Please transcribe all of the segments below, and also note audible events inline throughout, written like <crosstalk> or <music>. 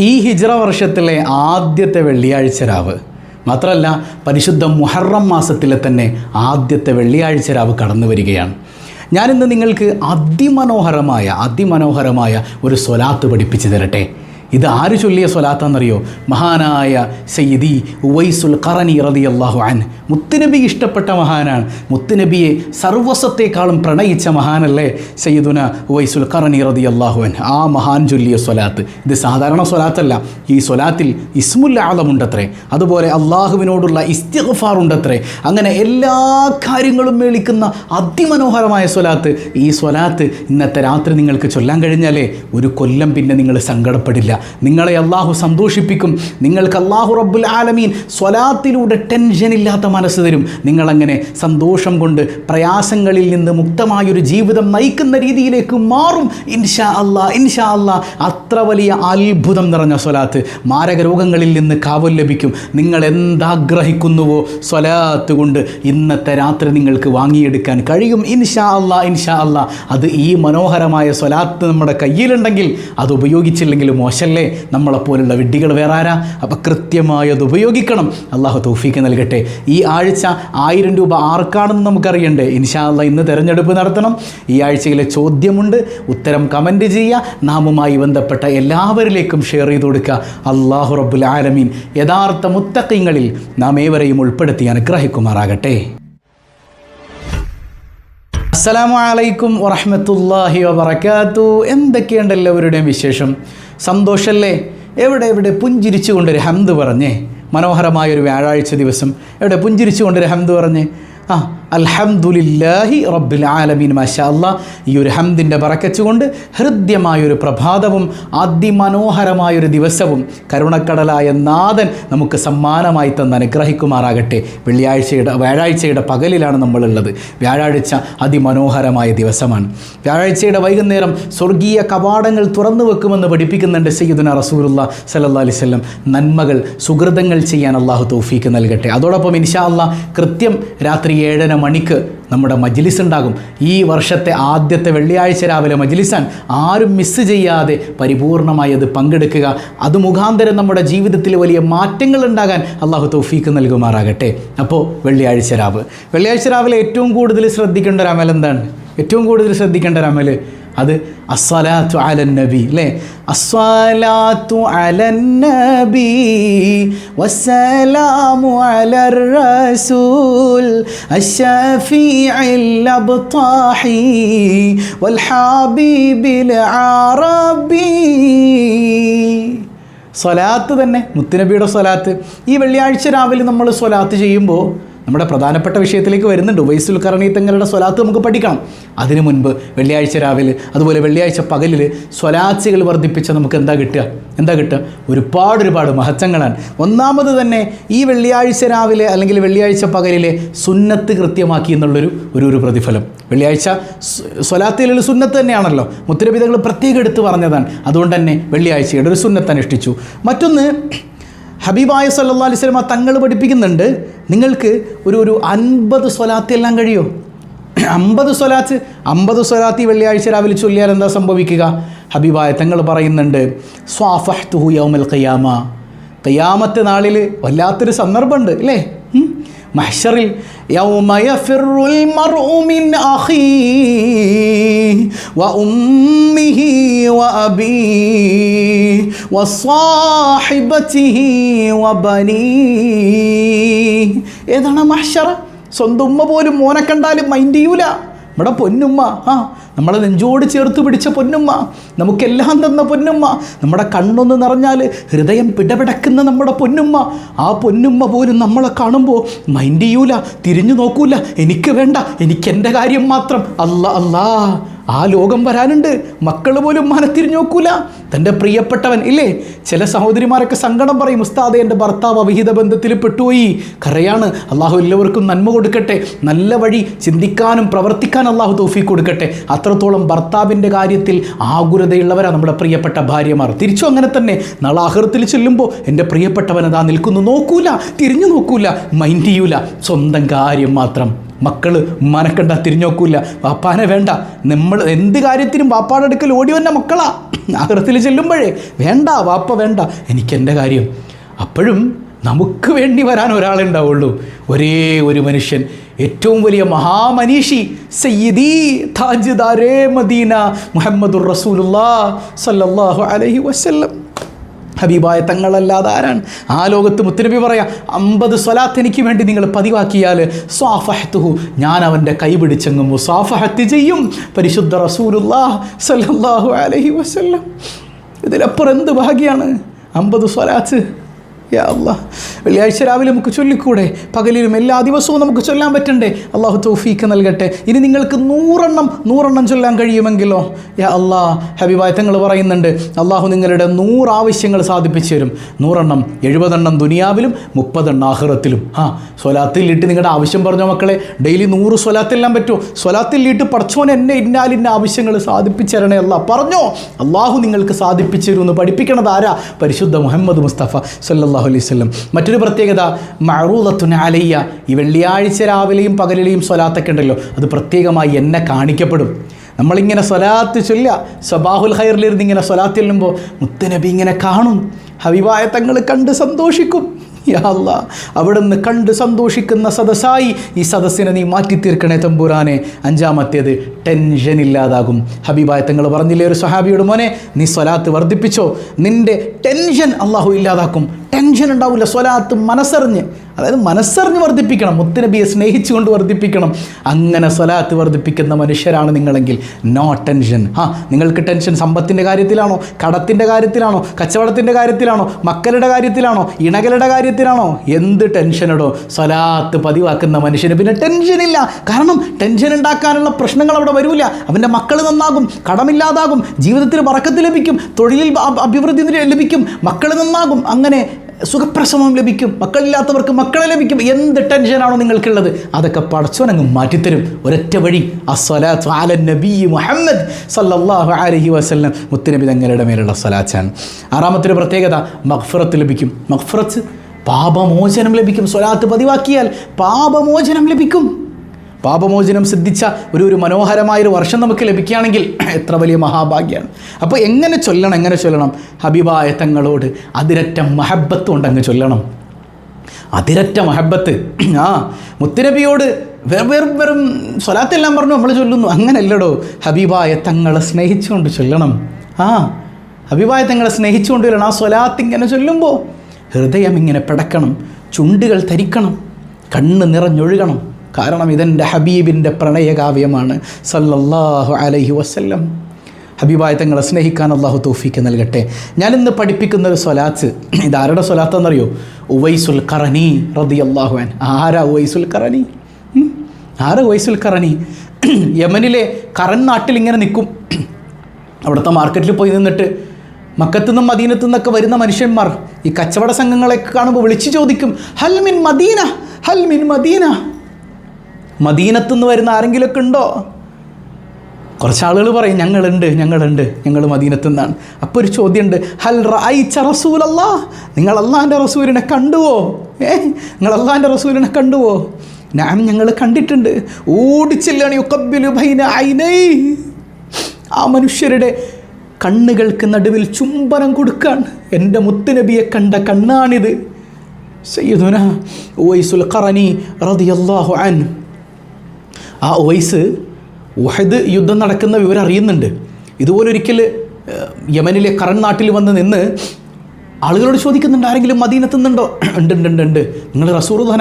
ഈ ഹിജ്റ വർഷത്തിലെ ആദ്യത്തെ വെള്ളിയാഴ്ച രാവ്. മാത്രമല്ല പരിശുദ്ധ മുഹറം മാസത്തിലെ തന്നെ ആദ്യത്തെ വെള്ളിയാഴ്ച രാവ് കടന്നു വരികയാണ്. ഞാനിന്ന് നിങ്ങൾക്ക് അതിമനോഹരമായ അതിമനോഹരമായ ഒരു സ്വലാത്ത് പഠിപ്പിച്ചു തരട്ടെ. ഇത് ആര് ചൊല്ലിയ സ്വലാത്താണെന്നറിയോ? മഹാനായ സയ്യിദി ഉവൈസുൽ ഖറനി അള്ളാഹു അൻ മുത്തുനബി ഇഷ്ടപ്പെട്ട മഹാനാണ്. മുത്തുനബിയെ സർവസ്വത്തെക്കാളും പ്രണയിച്ച മഹാനല്ലേ സയ്യിദുന വൈസുൽ ഖറനി റതി അള്ളാഹുവൻ ആ മഹാൻ ചൊല്ലിയ സ്വലാത്ത്. ഇത് സാധാരണ സ്വലാത്തല്ല. ഈ സ്വലാത്തിൽ ഇസ്മുൽ അതുപോലെ അള്ളാഹുവിനോടുള്ള ഇസ്തിഗ്ഫാർ ഉണ്ടത്രേ. അങ്ങനെ എല്ലാ കാര്യങ്ങളും മേളിക്കുന്ന അതിമനോഹരമായ സ്വലാത്ത്. ഈ സ്വലാത്ത് ഇന്നത്തെ രാത്രി നിങ്ങൾക്ക് ചൊല്ലാൻ കഴിഞ്ഞാലേ ഒരു കൊല്ലം പിന്നെ നിങ്ങൾ സങ്കടപ്പെടില്ല. നിങ്ങളെ അള്ളാഹു സന്തോഷിപ്പിക്കും. നിങ്ങൾക്ക് അള്ളാഹു റബ്ബുൽ ആലമീൻ സ്വലാത്തിലൂടെ ടെൻഷൻ ഇല്ലാത്ത മനസ്സ് തരും. നിങ്ങളങ്ങനെ സന്തോഷം കൊണ്ട് പ്രയാസങ്ങളിൽ നിന്ന് മുക്തമായൊരു ജീവിതം നയിക്കുന്ന രീതിയിലേക്ക് മാറും. ഇൻഷാ അല്ലാ ഇൻഷാ അല്ലാ. അത്ര വലിയ അത്ഭുതം നിറഞ്ഞ സ്വലാത്ത്. മാരക രോഗങ്ങളിൽ നിന്ന് കാവൽ ലഭിക്കും. നിങ്ങൾ എന്താഗ്രഹിക്കുന്നുവോ സ്വലാത്ത് കൊണ്ട് ഇന്നത്തെ രാത്രി നിങ്ങൾക്ക് വാങ്ങിയെടുക്കാൻ കഴിയും. ഇൻഷാ അല്ലാ ഇൻഷാ അല്ലാ. അത് ഈ മനോഹരമായ സ്വലാത്ത് നമ്മുടെ കയ്യിലുണ്ടെങ്കിൽ അത് ഉപയോഗിച്ചില്ലെങ്കിൽ മോശമല്ലേ നമ്മളെപ്പോലുള്ള വിഡ്ഢികൾ വേറെ ആരാ അപ്പം കൃത്യമായി അത് ഉപയോഗിക്കണം. അള്ളാഹു തൗഫീക്ക് നൽകട്ടെ. ഈ ആഴ്ച ആയിരം രൂപ ആർക്കാണെന്ന് നമുക്കറിയണ്ടേ? ഇൻഷാല്ല ഇന്ന് തിരഞ്ഞെടുപ്പ് നടത്തണം. ഈ ആഴ്ചയിലെ ചോദ്യമുണ്ട്. ഉത്തരം കമന്റ് ചെയ്യുക. നാമുമായി ബന്ധപ്പെട്ട എല്ലാവരിലേക്കും ഷെയർ ചെയ്ത് കൊടുക്കുക. അള്ളാഹു റബ്ബുൽ ആലമീൻ യഥാർത്ഥ മുത്തക്കങ്ങളിൽ നാം ഏവരെയും ഉൾപ്പെടുത്തി അനുഗ്രഹിക്കുമാറാകട്ടെ. അസ്സലാമു അലൈക്കും വറഹമത്തല്ലാഹി വബറകാതു എന്തൊക്കെയുണ്ട് എല്ലാവരുടെയും വിശേഷം? സന്തോഷല്ലേ? എവിടെ എവിടെ പുഞ്ചിരിച്ചുകൊണ്ടൊരു ഹംദ് പറഞ്ഞേ. മനോഹരമായൊരു വ്യാഴാഴ്ച ദിവസം. എവിടെ പുഞ്ചിരിച്ചുകൊണ്ട് ഹംദ് പറഞ്ഞ് ആ അൽഹംദുലില്ലാഹി റബ്ബിൽ ആലമീൻ. മാഷാ ഈ ഒരു ഹംദിന്റെ പറക്കച്ചുകൊണ്ട് ഹൃദ്യമായൊരു പ്രഭാതവും അതിമനോഹരമായൊരു ദിവസവും കരുണക്കടലായ നാഥൻ നമുക്ക് സമ്മാനമായി തന്ന് അനുഗ്രഹിക്കുമാറാകട്ടെ. വെള്ളിയാഴ്ചയുടെ വ്യാഴാഴ്ചയുടെ പകലിലാണ് നമ്മളുള്ളത്. വ്യാഴാഴ്ച അതിമനോഹരമായ ദിവസമാണ്. വ്യാഴാഴ്ചയുടെ വൈകുന്നേരം സ്വർഗീയ കവാടങ്ങൾ തുറന്നു വെക്കുമെന്ന് പഠിപ്പിക്കുന്നുണ്ട് സയ്യിദുന റസൂലുള്ള അലൈഹി വസല്ലം. നന്മകൾ സുഹൃതങ്ങൾ ചെയ്യാൻ അള്ളാഹു തൗഫീക്ക് നൽകട്ടെ. അതോടൊപ്പം ഇൻഷാ അല്ലാ കൃത്യം രാത്രി ഏഴര മണിക്ക് നമ്മുടെ മജ്ലിസ് ഉണ്ടാകും. ഈ വർഷത്തെ ആദ്യത്തെ വെള്ളിയാഴ്ച രാവിലെ മജ്ലിസാൻ ആരും മിസ് ചെയ്യാതെ പരിപൂർണമായി അത് പങ്കെടുക്കുക. അത് മുഖാന്തരം നമ്മുടെ ജീവിതത്തിൽ വലിയ മാറ്റങ്ങൾ ഉണ്ടാകാൻ അള്ളാഹു തൗഫീക്ക് നൽകുമാറാകട്ടെ. അപ്പോൾ വെള്ളിയാഴ്ച രാവ്. വെള്ളിയാഴ്ച രാവിലെ ഏറ്റവും കൂടുതൽ ശ്രദ്ധിക്കേണ്ട ഒരു അമൽ എന്താണ് ഏറ്റവും കൂടുതൽ ശ്രദ്ധിക്കേണ്ട ഒരു അമൽ അത് അസ്വലാത്തു അലൻ നബി അല്ലേ? അസ്വലാത്തു അലൻ നബി വസ്സലാമു അലർ റസൂൽ അശ്ശഫീഇൽ അബ്താഹി വൽ ഹാബീബിൽ അറബി. സ്വലാത്ത് തന്നെ മുത്തുനബിയുടെ സ്വലാത്ത്. ഈ വെള്ളിയാഴ്ച രാവിലെ നമ്മൾ സ്വലാത്ത് ചെയ്യുമ്പോൾ നമ്മുടെ പ്രധാനപ്പെട്ട വിഷയത്തിലേക്ക് വരുന്നുണ്ട്. വൈസുൽ കറണി തങ്ങളുടെ സ്വലാത്ത് നമുക്ക് പഠിക്കണം. അതിനു മുൻപ് വെള്ളിയാഴ്ച രാവിലെ അതുപോലെ വെള്ളിയാഴ്ച പകലിൽ സ്വലാച്ചുകൾ വർദ്ധിപ്പിച്ച നമുക്ക് എന്താ കിട്ടുക? എന്താ കിട്ടുക? ഒരുപാട് ഒരുപാട് മഹത്വങ്ങളാണ്. ഒന്നാമത് തന്നെ ഈ വെള്ളിയാഴ്ച രാവിലെ അല്ലെങ്കിൽ വെള്ളിയാഴ്ച പകലിലെ സുന്നത്ത് കൃത്യമാക്കി എന്നുള്ളൊരു ഒരു ഒരു പ്രതിഫലം. വെള്ളിയാഴ്ച സ്വലാത്തിലുള്ള സുന്നത്ത് തന്നെയാണല്ലോ. മുത്തരപിതകൾ പ്രത്യേകം എടുത്തു പറഞ്ഞതാണ്. അതുകൊണ്ട് തന്നെ വെള്ളിയാഴ്ചയുടെ ഒരു സുന്നത്ത് അനുഷ്ഠിച്ചു. മറ്റൊന്ന് ഹബീബായ സല്ലാ അലൈഹി സ്വലമ തങ്ങൾ പഠിപ്പിക്കുന്നുണ്ട്. നിങ്ങൾക്ക് ഒരു ഒരു അൻപത് സ്വലാത്ത് എല്ലാം കഴിയോ? അമ്പത് സ്വലാത്ത് അമ്പത് സ്വലാത്തി വെള്ളിയാഴ്ച രാവിലെ ചൊല്ലിയാൽ എന്താ സംഭവിക്കുക? ഹബീബായ തങ്ങൾ പറയുന്നുണ്ട് സ്വാഫഹ്തുഹു യൗമൽ കയ്യാമ കയ്യാമത്തെ നാളിൽ വല്ലാത്തൊരു സന്ദർഭമുണ്ട് അല്ലേ? മഹ്ഷറിൽ യൗമ യഫിറുൽ മർഉ മിൻ അഖീഹി വഉമ്മിഹി വഅബീഹി വസ്വാഹിബതിഹി വബനീഹി ഏതാണ് മഹ്ഷറ സ്വന്തം ഉമ്മ പോലും മോനെ കണ്ടാലും മൈൻഡ് ചെയ്യൂല. നമ്മുടെ പൊന്നുമ്മ ആ നമ്മളെ നെഞ്ചോട് ചേർത്ത് പിടിച്ച പൊന്നുമ്മ നമുക്കെല്ലാം തന്ന പൊന്നുമ്മ നമ്മുടെ കണ്ണൊന്ന് നിറഞ്ഞാൽ ഹൃദയം പിടപിടക്കുന്ന നമ്മുടെ പൊന്നുമ്മ ആ പൊന്നുമ്മ പോലും നമ്മളെ കാണുമ്പോൾ മൈൻഡ് ചെയ്യൂല തിരിഞ്ഞു നോക്കൂല എനിക്ക് വേണ്ട എനിക്ക് എന്റെ കാര്യം മാത്രം. അല്ല അല്ലാ. ആ ലോകം വരാനുണ്ട്. മക്കൾ പോലും മനത്തിരിഞ്ഞു നോക്കൂല. തന്റെ പ്രിയപ്പെട്ടവൻ ഇല്ലേ? ചില സഹോദരിമാരൊക്കെ സങ്കടം പറയും ഉസ്താദ് എന്റെ ഭർത്താവ് അവിഹിത ബന്ധത്തിൽ പെട്ടുപോയി. കറയാണ് അള്ളാഹു എല്ലാവർക്കും നന്മ കൊടുക്കട്ടെ. നല്ല വഴി ചിന്തിക്കാനും പ്രവർത്തിക്കാനും അള്ളാഹു തോഫി കൊടുക്കട്ടെ. അത്രത്തോളം ഭർത്താവിന്റെ കാര്യത്തിൽ ആകുലതയുള്ളവരാണ് നമ്മുടെ പ്രിയപ്പെട്ട ഭാര്യമാർ. തിരിച്ചു അങ്ങനെ തന്നെ നാളെ ചെല്ലുമ്പോൾ എന്റെ പ്രിയപ്പെട്ടവൻ അതാ നിൽക്കുന്നു. നോക്കൂല തിരിഞ്ഞു നോക്കൂല മൈൻഡ് ചെയ്യൂല. സ്വന്തം കാര്യം മാത്രം. മക്കൾ മനക്കണ്ട കണ്ടാ തിരിഞ്ഞോക്കൂല. വാപ്പാനെ വേണ്ട. നമ്മൾ എന്ത് കാര്യത്തിനും വാപ്പാടെ അടുക്കൽ ഓടി വന്ന മക്കളാ. നഗരത്തിൽ ചെല്ലുമ്പോഴേ വേണ്ട വാപ്പ വേണ്ട. എനിക്കെന്റെ കാര്യം. അപ്പോഴും നമുക്ക് വേണ്ടി വരാൻ ഒരാളുണ്ടാവുള്ളൂ ഒരേ ഒരു മനുഷ്യൻ. ഏറ്റവും വലിയ മഹാമനീഷി സയ്യിദി താജ്ദാരേ മദീന മുഹമ്മദുർ റസൂലുള്ളാ സല്ലല്ലാഹു അലൈഹി വസല്ലം. ഹബീബായ തങ്ങളല്ലാതെ ആരാണ്? ആ ലോകത്ത് മുത്തനബി പറയാം അമ്പത് സ്വലാത്ത് എനിക്ക് വേണ്ടി നിങ്ങൾ പതിവാക്കിയാൽ സ്വാഫഹത്തുഹു. ഞാൻ അവന്റെ കൈ പിടിച്ചങ്ങ് മുസാഫഹത്ത് ചെയ്യും. പരിശുദ്ധ റസൂലുല്ലാഹു അലൈഹി വസല്ലം. ഇതിലപ്പുറം എന്ത് ഭാഗ്യമാണ് അമ്പത് സ്വലാത്ത്. യാ വെള്ളിയാഴ്ച രാവിലെ നമുക്ക് ചൊല്ലിക്കൂടെ? പകലിലും എല്ലാ ദിവസവും നമുക്ക് ചൊല്ലാൻ പറ്റണ്ടേ? അള്ളാഹു തൗഫീക്ക് നൽകട്ടെ. ഇനി നിങ്ങൾക്ക് നൂറെണ്ണം നൂറെണ്ണം ചൊല്ലാൻ കഴിയുമെങ്കിലോ? യാ അല്ലാ ഹബിബായ തങ്ങൾ പറയുന്നുണ്ട് അള്ളാഹു നിങ്ങളുടെ നൂറ് ആവശ്യങ്ങൾ സാധിപ്പിച്ചു തരും. നൂറെണ്ണം എഴുപതെണ്ണം ദുനിയാവിലും മുപ്പതെണ്ണം ആഹ്റത്തിലും. ആ സ്വലാത്തിലിട്ട് നിങ്ങളുടെ ആവശ്യം പറഞ്ഞോ മക്കളെ? ഡെയിലി നൂറ് സ്വലാത്തെല്ലാം പറ്റുമോ സ്വലാത്തിലിട്ട് പഠിച്ചോൻ എന്നെ ഇന്നാലിന്റെ ആവശ്യങ്ങൾ സാധിപ്പിച്ചു തരണേ അല്ല പറഞ്ഞോ അള്ളാഹു നിങ്ങൾക്ക് സാധിപ്പിച്ചു തരുമെന്ന് പഠിപ്പിക്കണത് ആരാ? പരിശുദ്ധ മുഹമ്മദ് മുസ്തഫ സല്ലല്ലാഹു അലൈഹി വസല്ലം. മറ്റൊരു പ്രത്യേകത മഅറൂദത്തുൻ അലയ്യ. ഈ വെള്ളിയാഴ്ച രാവിലെയും പകലിലെയും സ്വലാത്തൊക്കെ ഉണ്ടല്ലോ. അത് പ്രത്യേകമായി എന്നെ കാണിക്കപ്പെടും. നമ്മളിങ്ങനെ സ്വലാത്ത് ചൊല്ല സബാഹുൽ ഹൈറിലിരുന്ന് ഇങ്ങനെ സ്വലാത്ത് ചെല്ലുമ്പോൾ മുത്തനബി ഇങ്ങനെ കാണും. ഹബീബായ തങ്ങൾ കണ്ട് സന്തോഷിക്കും. യാ അല്ലാ അവിടുന്ന് കണ്ട് സന്തോഷിക്കുന്ന സദസ്സായി ഈ സദസ്സിനെ നീ മാറ്റി തീർക്കണേ തമ്പുരാനെ. അഞ്ചാമത്തേത് ടെൻഷൻ ഇല്ലാതാകും. ഹബീബായ തങ്ങൾ പറഞ്ഞില്ലേ ഒരു സഹാബിയോട് മോനെ നീ സ്വലാത്ത് വർദ്ധിപ്പിച്ചോ? നിന്റെ ടെൻഷൻ അള്ളാഹു ഇല്ലാതാക്കും. ടെൻഷൻ ഉണ്ടാവില്ല സ്വലാത്ത് മനസ്സറിഞ്ഞ്. അതായത് മനസ്സറിഞ്ഞ് വർദ്ധിപ്പിക്കണം മുത്തുനബിയെ സ്നേഹിച്ചുകൊണ്ട് വർദ്ധിപ്പിക്കണം. അങ്ങനെ സ്വലാത്ത് വർദ്ധിപ്പിക്കുന്ന മനുഷ്യരാണ് നിങ്ങളെങ്കിൽ. നോ ടെൻഷൻ ആ നിങ്ങൾക്ക് ടെൻഷൻ സമ്പത്തിന്റെ കാര്യത്തിലാണോ? കടത്തിന്റെ കാര്യത്തിലാണോ? കച്ചവടത്തിന്റെ കാര്യത്തിലാണോ? മക്കളുടെ കാര്യത്തിലാണോ? ഇണകളുടെ കാര്യത്തിലാണോ? എന്ത് ടെൻഷനടോ സ്വലാത്ത് പതിവാക്കുന്ന മനുഷ്യന് പിന്നെ ടെൻഷനില്ല കാരണം ടെൻഷൻ ഉണ്ടാക്കാനുള്ള പ്രശ്നങ്ങൾ അവിടെ വരില്ല അവന്റെ മക്കൾ നന്നാകും കടമില്ലാതാകും ജീവിതത്തിൽ വറക്കത്ത് ലഭിക്കും തൊഴിലിൽ അഭിവൃദ്ധി ലഭിക്കും മക്കൾ നന്നാകും. അങ്ങനെ സുഖപ്രസവം ലഭിക്കും മക്കളില്ലാത്തവർക്ക് മക്കളെ ലഭിക്കും. എന്ത് ടെൻഷനാണോ നിങ്ങൾക്കുള്ളത്? അതൊക്കെ പടച്ചോനങ്ങ് മാറ്റിത്തരും. ഒരൊറ്റ വഴി അസ്വലാത്തു നബി മുഹമ്മദ് സല്ലാഹു അലഹി വസ്ലം മുത്തുനബി തങ്ങളുടെ മേലുള്ള സ്വലാച്ചാണ് ആറാമത്തെ ഒരു പ്രത്യേകത മഖ്ഫറത്ത് ലഭിക്കും. മഖ്ഫറത്ത് പാപമോചനം ലഭിക്കും. സ്വലാത്ത് പതിവാക്കിയാൽ പാപമോചനം ലഭിക്കും. പാപമോചനം സിദ്ധിച്ച ഒരു ഒരു മനോഹരമായൊരു വർഷം നമുക്ക് ലഭിക്കുകയാണെങ്കിൽ എത്ര വലിയ മഹാഭാഗ്യമാണ്. അപ്പോൾ എങ്ങനെ ചൊല്ലണം എങ്ങനെ ചൊല്ലണം? ഹബീബായ തങ്ങളോട് അതിരറ്റ മഹബത്ത് കൊണ്ട് അങ്ങ് ചൊല്ലണം. അതിരറ്റ മഹബത്ത്. ആ മുത്തുനബിയോട് വെറും വെറും സ്വലാത്തെല്ലാം പറഞ്ഞു നമ്മൾ ചൊല്ലുന്നു. അങ്ങനല്ലടോ. ഹബീബായ തങ്ങളെ സ്നേഹിച്ചുകൊണ്ട് ചൊല്ലണം. ആ ഹബീബായ തങ്ങളെ സ്നേഹിച്ചുകൊണ്ട് ചൊല്ലണം. ആ സ്വലാത്ത് ഇങ്ങനെ ചൊല്ലുമ്പോൾ ഹൃദയം ഇങ്ങനെ പിടക്കണം. ചുണ്ടുകൾ ധരിക്കണം. കണ്ണ് നിറഞ്ഞൊഴുകണം. കാരണം ഇതെന്റെ ഹബീബിന്റെ പ്രണയകാവ്യമാണ്. സല്ലല്ലാഹു അലൈഹി വസ്ല്ലം. ഹബീബായ തങ്ങളെ സ്നേഹിക്കാൻ അള്ളാഹു തൗഫീക്ക് നൽകട്ടെ. ഞാൻ ഇന്ന് പഠിപ്പിക്കുന്ന ഒരു സ്വലാത്ത് ഇതാരുടെ സ്വലാത്തെന്നറിയോ? ഉവൈസുൽ കറനി റതി അള്ളാഹുവാൻ ആരാ ഉവൈസുൽ കറനി ആരാ ഉവൈസുൽ കറനി യമനിലെ കറൻ നാട്ടിൽ ഇങ്ങനെ നിൽക്കും അവിടുത്തെ മാർക്കറ്റിൽ പോയി നിന്നിട്ട് മക്കത്തു നിന്നും മദീനത്തു നിന്നൊക്കെ വരുന്ന മനുഷ്യന്മാർ ഈ കച്ചവട സംഘങ്ങളെ കാണുമ്പോൾ വിളിച്ചു ചോദിക്കും ഹൽമിൻ മദീന? ഹൽമിൻ മദീന? മദീനത്തു നിന്ന് വരുന്ന ആരെങ്കിലുമൊക്കെ ഉണ്ടോ? കുറച്ച് ആളുകൾ പറയും ഞങ്ങളുണ്ട് ഞങ്ങളുണ്ട് ഞങ്ങൾ മദീനത്തു നിന്നാണ് അപ്പോൾ ഒരു ചോദ്യമുണ്ട് ഹൽ റഅയ്ച്ച റസൂലല്ലാ? നിങ്ങൾ അള്ളാന്റെ റസൂലിനെ കണ്ടുവോ? ഏ നിങ്ങൾ അള്ളാന്റെ റസൂലിനെ കണ്ടുവോ? ഞാൻ ഞങ്ങൾ കണ്ടിട്ടുണ്ട്. ഓടിച്ചില്ലാണ് യുക്കബിലു ഭൈന ഐനൈ. ആ മനുഷ്യരുടെ കണ്ണുകൾക്ക് നടുവിൽ ചുംബനം കൊടുക്കാൻ എന്റെ മുത്തുനബിയെ കണ്ട കണ്ണാണിത്. സയ്യിദുന ഓയ്സുൽ ഖറനി റളിയല്ലാഹു അൻഹു. ആ ഒവൈസ് ഉഹദ് യുദ്ധം നടക്കുന്ന വിവരം അറിയുന്നുണ്ട്. ഇതുപോലെ ഒരിക്കൽ യമനിലെ കറൻ നാട്ടിൽ വന്ന് നിന്ന് ആളുകളോട് ചോദിക്കുന്നുണ്ട് ആരെങ്കിലും മദീനത്തുന്നുണ്ടോ ഉണ്ട് <clears throat> ഉണ്ട് ഉണ്ട് ഉണ്ട്. നിങ്ങൾ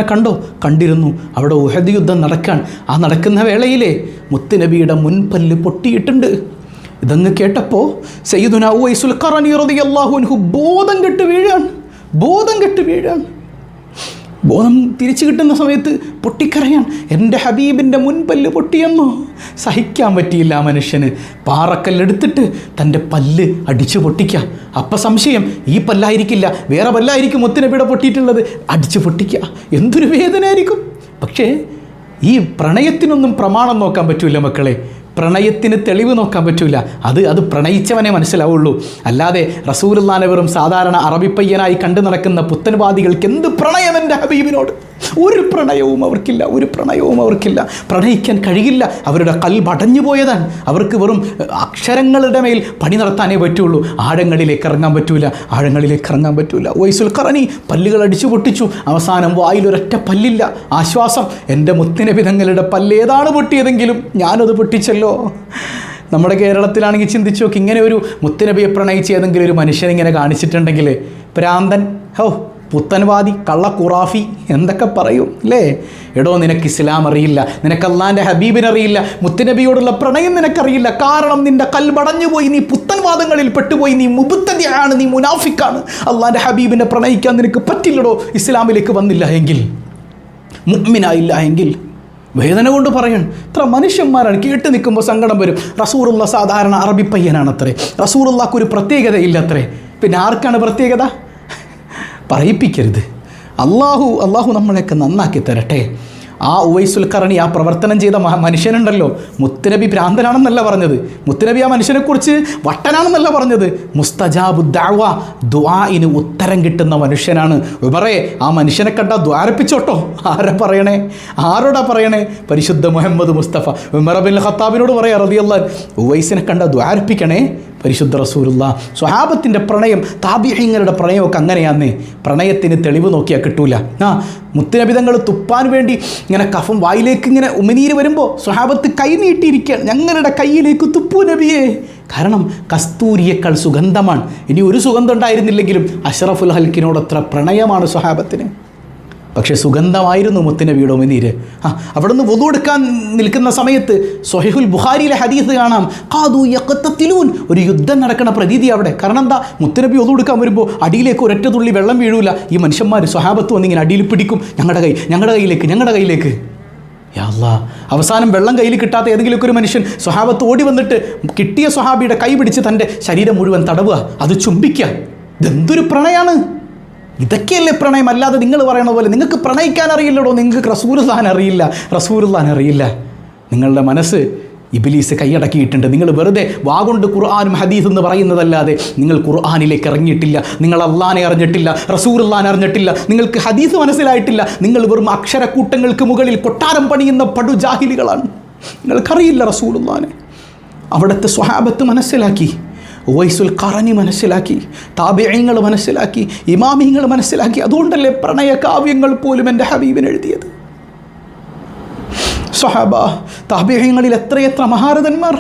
കണ്ടോ? കണ്ടിരുന്നു. അവിടെ ഉഹദ് യുദ്ധം നടക്കാൻ. ആ നടക്കുന്ന വേളയിലെ മുത്തുനബിയുടെ മുൻപല്ല് പൊട്ടിയിട്ടുണ്ട്. ഇതങ്ങ് കേട്ടപ്പോൾ സയ്യിദുന ഉവൈസുൽ ഖറനി റളിയല്ലാഹു അൻഹു ബോധം കെട്ട് വീഴാൻ ബോധം കെട്ട് വീഴാൻ. ബോധം തിരിച്ചു കിട്ടുന്ന സമയത്ത് പൊട്ടിക്കരയാൻ എന്റെ ഹബീബിന്റെ മുൻപല്ല് പൊട്ടിയെന്നോ? സഹിക്കാൻ പറ്റിയില്ല ആ മനുഷ്യന്. പാറക്കല്ലെടുത്തിട്ട് തന്റെ പല്ല് അടിച്ചു പൊട്ടിക്കുക അപ്പം സംശയം ഈ പല്ലായിരിക്കില്ല വേറെ പല്ലായിരിക്കും മുത്തിനബിയുടെ പൊട്ടിയിട്ടുള്ളത്. അടിച്ചു പൊട്ടിക്കുക എന്തൊരു വേദനയായിരിക്കും. പക്ഷേ ഈ പ്രണയത്തിനൊന്നും പ്രമാണം നോക്കാൻ പറ്റൂല മക്കളെ. പ്രണയത്തിന് തെളിവ് നോക്കാൻ പറ്റൂല. അത് അത് പ്രണയിച്ചവനെ മനസ്സിലാവുള്ളൂ. അല്ലാതെ റസൂലുള്ളാനെ വെറും സാധാരണ അറബിപ്പയ്യനായി കണ്ടു നടക്കുന്ന പുത്തൻവാദികൾക്ക് എന്ത് പ്രണയം എന്റെ ഹബീബിനോട്? ഒരു പ്രണയവും അവർക്കില്ല ഒരു പ്രണയവും അവർക്കില്ല. പ്രണയിക്കാൻ കഴിയില്ല. അവരുടെ കൽബടഞ്ഞു പോയതാണ്. അവർക്ക് വെറും അക്ഷരങ്ങളുടെ മേൽ പണി നടത്താനേ പറ്റുള്ളൂ. ആഴങ്ങളിലേക്ക് ഇറങ്ങാൻ പറ്റൂല ആഴങ്ങളിലേക്ക് ഇറങ്ങാൻ പറ്റൂല. വൈസുൽ കറണി പല്ലുകൾ അടിച്ചു പൊട്ടിച്ചു. അവസാനം വായിലൊരൊറ്റ പല്ലില്ല. ആശ്വാസം എന്റെ മുത്തിനബി തങ്ങളുടെ പല്ലേതാണ് പൊട്ടിയതെങ്കിലും ഞാനത് പൊട്ടിച്ചല്ലോ. നമ്മുടെ കേരളത്തിലാണെങ്കിൽ ചിന്തിച്ചു നോക്കി ഇങ്ങനെ ഒരു മുത്തനബിയെ പ്രണയിച്ച് ഏതെങ്കിലും ഒരു മനുഷ്യൻ ഇങ്ങനെ കാണിച്ചിട്ടുണ്ടെങ്കിൽ പ്രാന്തൻ ഹോ പുത്തൻവാദി കള്ള ഖുറാഫി എന്തൊക്കെ പറയും അല്ലേ എടോ നിനക്ക് ഇസ്ലാം അറിയില്ല നിനക്ക് അള്ളാന്റെ ഹബീബിനറിയില്ല മുത്തനബിയോടുള്ള പ്രണയം നിനക്കറിയില്ല കാരണം നിന്റെ കൽബടഞ്ഞു പോയി നീ പുത്തൻവാദങ്ങളിൽ പെട്ടുപോയി നീ മുബുത്തതിയാണ് നീ മുനാഫിക്കാണ്. അള്ളാന്റെ ഹബീബിനെ പ്രണയിക്കാൻ നിനക്ക് പറ്റില്ലടോ ഇസ്ലാമിലേക്ക് വന്നില്ല എങ്കിൽ മുഗ്മിനായില്ല എങ്കിൽ വേദന കൊണ്ട് പറയണം ഇത്ര മനുഷ്യന്മാരാണ് കേട്ട് നിൽക്കുമ്പോൾ സങ്കടം വരും. റസൂറുള്ള സാധാരണ അറബി പയ്യനാണ് അത്രേ റസൂറുള്ളക്ക് ഒരു പ്രത്യേകതയില്ല അത്രേ പിന്നെ ആർക്കാണ് പ്രത്യേകത? പറയിപ്പിക്കരുത്. അള്ളാഹു അള്ളാഹു നമ്മളെയൊക്കെ നന്നാക്കി തരട്ടെ. ആ ഉവൈസുൽ കറണി ആ പ്രവർത്തനം ചെയ്ത മനുഷ്യനുണ്ടല്ലോ. മുത്തനബി ഭ്രാന്തനാണെന്നല്ല പറഞ്ഞത്. മുത്തനബി ആ മനുഷ്യനെക്കുറിച്ച് വട്ടനാണെന്നല്ല പറഞ്ഞത്. മുസ്തജാബു ദഅവ ദുആഇന് ഉത്തരം കിട്ടുന്ന മനുഷ്യനാണ്. ഉമറേ ആ മനുഷ്യനെ കണ്ട ദ്വാരപ്പിച്ചോട്ടോ. ആരാ പറയണേ? ആരോടാ പറയണേ? പരിശുദ്ധ മുഹമ്മദ് മുസ്തഫ. ഉമർ ബിൻ ഖത്താബിനോട് പറയാ റതിയല്ലാൻ ഉവൈസിനെ കണ്ട ദ്വാരപ്പിക്കണേ. പരിശുദ്ധ റസൂലുള്ള സ്വഹാബത്തിന്റെ പ്രണയം താബിഹ്യങ്ങളുടെ പ്രണയമൊക്കെ അങ്ങനെയാന്നേ. പ്രണയത്തിന് തെളിവ് നോക്കിയാൽ കിട്ടൂല. ആ മുത്തനബിതങ്ങൾ തുപ്പാൻ വേണ്ടി ഇങ്ങനെ കഫം വായിലേക്ക് ഇങ്ങനെ ഉമിനീര് വരുമ്പോൾ സ്വഹാബത്ത് കൈ നീട്ടിയിരിക്കുകയാണ്. ഞങ്ങളുടെ കയ്യിലേക്ക് തുപ്പു നബിയേ. കാരണം കസ്തൂരിയേക്കാൾ സുഗന്ധമാണ്. ഇനി ഒരു സുഗന്ധം ഉണ്ടായിരുന്നില്ലെങ്കിലും അഷറഫുൽ ഹൽക്കിനോടത്ര പ്രണയമാണ് സ്വഹാബത്തിന്. പക്ഷേ സുഗന്ധമായിരുന്നു മുത്തുനബിയുടെ ഉമിനീര് ആ അവിടെ നിന്ന് വധു എടുക്കാൻ നിൽക്കുന്ന സമയത്ത് സൊഹിഹുൽ ബുഹാരിയിലെ ഹദീസ് കാണാം. കാതു യക്കത്തത്തിലൂൻ ഒരു യുദ്ധം നടക്കുന്ന പ്രതീതി അവിടെ. കാരണം എന്താ? മുത്തുനബി ഒതുവെടുക്കാൻ വരുമ്പോൾ അടിയിലേക്ക് ഒരൊറ്റ തുള്ളി വെള്ളം വീഴൂല. ഈ മനുഷ്യന്മാർ സ്വഹാബത്ത് വന്നിങ്ങനെ അടിയിൽ പിടിക്കും. ഞങ്ങളുടെ കൈ ഞങ്ങളുടെ കയ്യിലേക്ക് ഞങ്ങളുടെ കയ്യിലേക്ക് യാ അല്ലാ. അവസാനം വെള്ളം കയ്യിൽ കിട്ടാത്ത ഏതെങ്കിലുമൊക്കെ ഒരു മനുഷ്യൻ സ്വഹാബത്ത് ഓടി വന്നിട്ട് കിട്ടിയ സ്വഹാബിയുടെ കൈ പിടിച്ച് തന്റെ ശരീരം മുഴുവൻ തടവുക. അത് ചുംബിക്കുക ഇതെന്തൊരു പ്രണയാണ്? ഇതൊക്കെയല്ലേ പ്രണയം? അല്ലാതെ നിങ്ങൾ പറയണ പോലെ നിങ്ങൾക്ക് പ്രണയിക്കാൻ അറിയില്ലടോ. നിങ്ങൾക്ക് റസൂലുള്ളാൻ അറിയില്ല. റസൂലുള്ളാൻ അറിയില്ല. നിങ്ങളുടെ മനസ്സ് ഇബിലീസ് കൈയടക്കിയിട്ടുണ്ട്. നിങ്ങൾ വെറുതെ വാഗുണ്ട് ഖുർആാനും ഹദീസ് എന്ന് പറയുന്നതല്ലാതെ നിങ്ങൾ ഖുർആാനിലേക്ക് ഇറങ്ങിയിട്ടില്ല. നിങ്ങൾ അള്ളാനെ അറിഞ്ഞിട്ടില്ല. റസൂറുല്ലാൻ അറിഞ്ഞിട്ടില്ല. നിങ്ങൾക്ക് ഹദീസ് മനസ്സിലായിട്ടില്ല. നിങ്ങൾ വെറും അക്ഷരക്കൂട്ടങ്ങൾക്ക് മുകളിൽ കൊട്ടാരം പണിയുന്ന പടു ജാഹിലികളാണ് നിങ്ങൾക്കറിയില്ല റസൂലുള്ളാനെ അവിടുത്തെ സ്വഹാബത്ത് മനസ്സിലാക്കി. വൈസുൽ കറനി മനസ്സിലാക്കി താബിയങ്ങൾ മനസ്സിലാക്കി ഇമാമിങ്ങൾ മനസ്സിലാക്കി. അതുകൊണ്ടല്ലേ പ്രണയ കാവ്യങ്ങൾ പോലും എന്റെ ഹബീബിന് എഴുതിയത്? സ്വഹാബ താബിയങ്ങളിൽ എത്രയെത്ര മഹാരഥന്മാർ?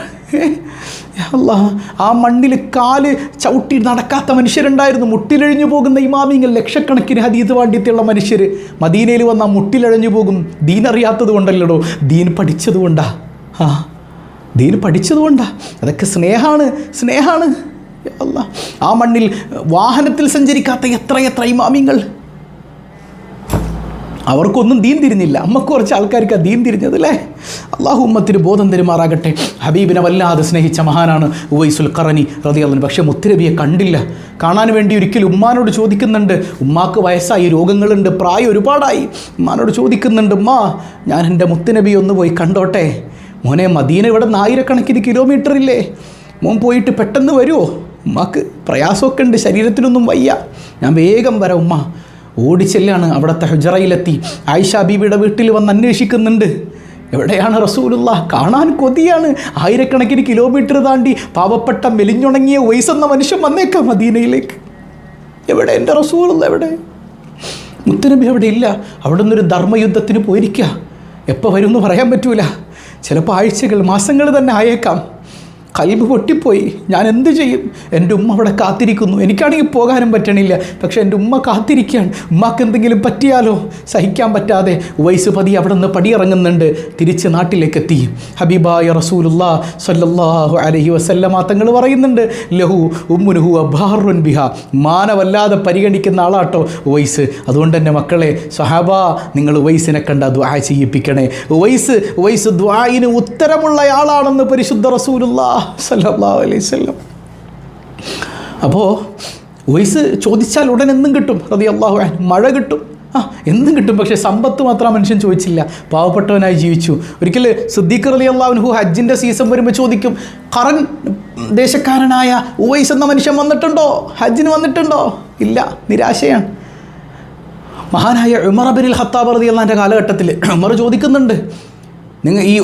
അല്ലാ ആ മണ്ണിൽ കാൽ ചവിട്ടി നടക്കാത്ത മനുഷ്യരുണ്ടായിരുന്നു. മുട്ടിലഴിഞ്ഞു പോകുന്ന ഇമാമിങ്ങൾ ലക്ഷക്കണക്കിന് ഹദീത് പാണ്ഡിത്യമുള്ള മനുഷ്യർ മദീനയിൽ വന്നാൽ മുട്ടിലഴഞ്ഞു പോകും. ദീൻ അറിയാത്തത് കൊണ്ടല്ലടോ ദീൻ പഠിച്ചത് കൊണ്ടാ. ആ ദീൻ പഠിച്ചതുകൊണ്ടാ അതൊക്കെ സ്നേഹമാണ് സ്നേഹമാണ് അല്ല. ആ മണ്ണിൽ വാഹനത്തിൽ സഞ്ചരിക്കാത്ത എത്ര എത്ര ഇമാമിങ്ങൾ. അവർക്കൊന്നും ദീൻ തിരിഞ്ഞില്ല. അമ്മയ്ക്ക് കുറച്ച് ആൾക്കാർക്ക് ദീൻ തിരിഞ്ഞത് അല്ലേ? അള്ളാഹു ഉമ്മത്തിന് ബോധം തരുമാറാകട്ടെ. ഹബീബിനെ വല്ലാതെ സ്നേഹിച്ച മഹാനാണ് ഉവൈസുൽ ഖറനി റതിയല്ലൻ പക്ഷേ മുത്തുരബിയെ കണ്ടില്ല. കാണാൻ വേണ്ടി ഒരിക്കലും ഉമ്മാനോട് ചോദിക്കുന്നുണ്ട്. ഉമ്മാക്ക് വയസ്സായി രോഗങ്ങളുണ്ട് പ്രായം ഒരുപാടായി. ഉമ്മാനോട് ചോദിക്കുന്നുണ്ട് ഉമ്മാ ഞാൻ എന്റെ മുത്തുനബി ഒന്ന് പോയി കണ്ടോട്ടെ? മോനെ മദീന ഇവിടെ നിന്ന് ആയിരക്കണക്കിന് കിലോമീറ്റർ ഇല്ലേ? മോൻ പോയിട്ട് പെട്ടെന്ന് വരുമോ ഉമ്മാക്ക് പ്രയാസമൊക്കെ ഉണ്ട് ശരീരത്തിനൊന്നും വയ്യ. ഞാൻ വേഗം വരാം ഉമ്മ. ഓടിച്ചെല്ലാണ് അവിടുത്തെ ഹുജറയിലെത്തി. ആയിഷ ബീബിയുടെ വീട്ടിൽ വന്ന് അന്വേഷിക്കുന്നുണ്ട്. എവിടെയാണ് റസൂലുള്ള? കാണാൻ കൊതിയാണ്. ആയിരക്കണക്കിന് കിലോമീറ്റർ താണ്ടി പാവപ്പെട്ട മെലിഞ്ഞുണങ്ങിയ വയസ്സെന്ന മനുഷ്യൻ വന്നേക്കാം മദീനയിലേക്ക്. എവിടെ എന്റെ റസൂലുള്ള എവിടെ? മുത്തനബി അവിടെ ഇല്ല. അവിടെ നിന്നൊരു ധർമ്മയുദ്ധത്തിന് പോയിരിക്കുക എപ്പോൾ വരും എന്ന് പറയാൻ പറ്റൂല. ചിലപ്പോൾ ആഴ്ചകൾ മാസങ്ങൾ തന്നെ ആയേക്കാം. കൽബ് പൊട്ടിപ്പോയി. ഞാൻ എന്ത് ചെയ്യും? എന്റെ ഉമ്മ അവിടെ കാത്തിരിക്കുന്നു. എനിക്കാണെങ്കിൽ പോകാനും പറ്റണില്ല. പക്ഷേ എന്റെ ഉമ്മ കാത്തിരിക്കുകയാണ് ഉമ്മക്ക് എന്തെങ്കിലും പറ്റിയാലോ? സഹിക്കാൻ പറ്റാതെ വയസ്സ് പതി അവിടെ നിന്ന് പടിയിറങ്ങുന്നുണ്ട്. തിരിച്ച് നാട്ടിലേക്ക് എത്തി. ഹബീബായ റസൂലുല്ലാ സല്ലല്ലാഹു അലൈഹി വസല്ലമ തങ്ങൾ പറയുന്നുണ്ട്. ലഹു ഉമ്മുനുഹു അബ്ബാറുൻ ബിഹ. മാനവല്ലാതെ പരിഗണിക്കുന്ന ആളാട്ടോ വയസ്സ്. അതുകൊണ്ട് തന്നെ മക്കളെ സഹാബ നിങ്ങൾ വയസ്സിനെ കണ്ട ദ്വാ ചെയ്യിപ്പിക്കണേ. വയസ്സ് വയസ്സ് ദ്വായിന് ഉത്തരമുള്ളയാളാണെന്ന് പരിശുദ്ധ റസൂലുല്ലാ സല്ലല്ലാഹു അലൈഹി വസല്ലം. അപ്പോൾ വയസ്സ് ചോദിച്ചാൽ ഉടൻ എന്തും കിട്ടും. റതി അള്ളാഹു മഴ കിട്ടും. ആ എന്തും കിട്ടും. പക്ഷേ സമ്പത്ത് മാത്രം മനുഷ്യൻ ചോദിച്ചില്ല. പാവപ്പെട്ടവനായി ജീവിച്ചു. ഒരിക്കൽ സിദ്ദീഖ് റലി അള്ളാഹുൻഹു ഹജ്ജിന്റെ സീസൺ വരുമ്പോൾ ചോദിക്കും കറൻ ദേശക്കാരനായ ഉവൈസ് എന്ന മനുഷ്യൻ വന്നിട്ടുണ്ടോ? ഹജ്ജിന് വന്നിട്ടുണ്ടോ? ഇല്ല നിരാശയാണ്. മഹാനായ ഉമർ അബിനിൽ ഹത്താബ് റതി അള്ളാന്റെ കാലഘട്ടത്തിൽ ഉമർ ചോദിക്കുന്നുണ്ട് നിങ്ങൾ ഈ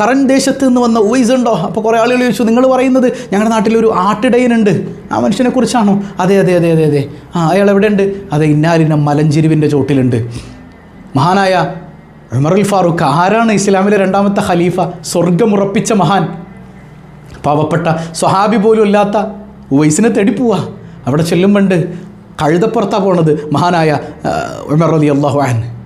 കറണ്ട് ദേശത്ത് നിന്ന് വന്ന ഉവൈസ് ഉണ്ടോ? അപ്പോൾ കുറേ ആളുകൾ ചോദിച്ചു നിങ്ങൾ പറയുന്നത് ഞങ്ങളുടെ നാട്ടിലൊരു ആട്ടിടയനുണ്ട്. ആ മനുഷ്യനെ കുറിച്ചാണോ? അതെ അതെ അതെ അതെ അതെ. ആ അയാൾ എവിടെയുണ്ട്? അതെ ഇന്നാലിന മലഞ്ചെരുവിന്റെ ചോട്ടിലുണ്ട്. മഹാനായ ഉമറുൽ ഫാറൂഖ് ആരാണ് ഇസ്ലാമിലെ രണ്ടാമത്തെ ഖലീഫ? സ്വർഗമുറപ്പിച്ച മഹാൻ. പാവപ്പെട്ട സ്വഹാബി പോലും ഇല്ലാത്ത ഉവൈസിനെ തെടിപ്പുക അവിടെ ചെല്ലുമ്പോണ്ട് കഴുതപ്പുറത്താണ് പോണത് മഹാനായ ഉമർ അലി അള്ളാഹു അൻ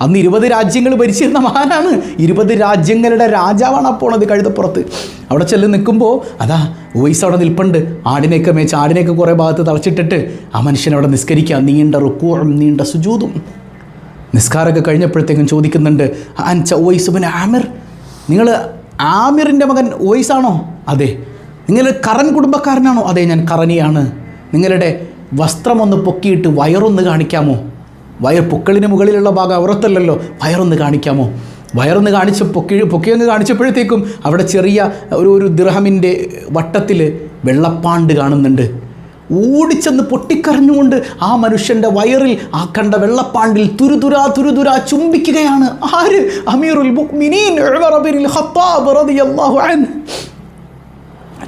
അന്ന് ഇരുപത് രാജ്യങ്ങൾ ഭരിച്ചിരുന്ന മഹാനാണ്. ഇരുപത് രാജ്യങ്ങളുടെ രാജാവാണ് അപ്പോണത് പോണത് കഴുതപ്പുറത്ത് അവിടെ ചെല്ല് നിൽക്കുമ്പോൾ അതാ ഉവൈസ് അവിടെ നിൽപ്പുണ്ട്. ആടിനെയൊക്കെ മേച്ച് ആടിനെയൊക്കെ കുറേ ഭാഗത്ത് തളച്ചിട്ടിട്ട് ആ മനുഷ്യൻ അവിടെ നിസ്കരിക്കുക. നീണ്ട റുക്കൂറും നീണ്ട സുജൂതും. നിസ്കാരമൊക്കെ കഴിഞ്ഞപ്പോഴത്തേക്കും ചോദിക്കുന്നുണ്ട് അൻച ഉവൈസുബിൻ ആമിർ? നിങ്ങൾ ആമിറിന്റെ മകൻ ഉവൈസാണോ അതെ. നിങ്ങൾ കറൻ കുടുംബക്കാരനാണോ? അതെ ഞാൻ കറനിയാണ്. നിങ്ങളുടെ വസ്ത്രമൊന്ന് പൊക്കിയിട്ട് വയറൊന്ന് കാണിക്കാമോ? വയർ പൊക്കളിന് മുകളിലുള്ള ഭാഗം അവറത്തല്ലല്ലോ വയറൊന്ന് കാണിക്കാമോ? വയറൊന്ന് കാണിച്ച് പൊക്കി പൊക്കിയൊന്ന് കാണിച്ചപ്പോഴത്തേക്കും അവിടെ ചെറിയ ഒരു ഒരു ദിർഹമിന്റെ വട്ടത്തിൽ വെള്ളപ്പാണ്ട് കാണുന്നുണ്ട്. ഓടിച്ചെന്ന് പൊട്ടിക്കരഞ്ഞുകൊണ്ട് ആ മനുഷ്യന്റെ വയറിൽ ആ കണ്ട വെള്ളപ്പാണ്ടിൽ തുരുതുരാ തുരുതുരാ ചുംബിക്കുകയാണ്. ആര്? അമീറുൽ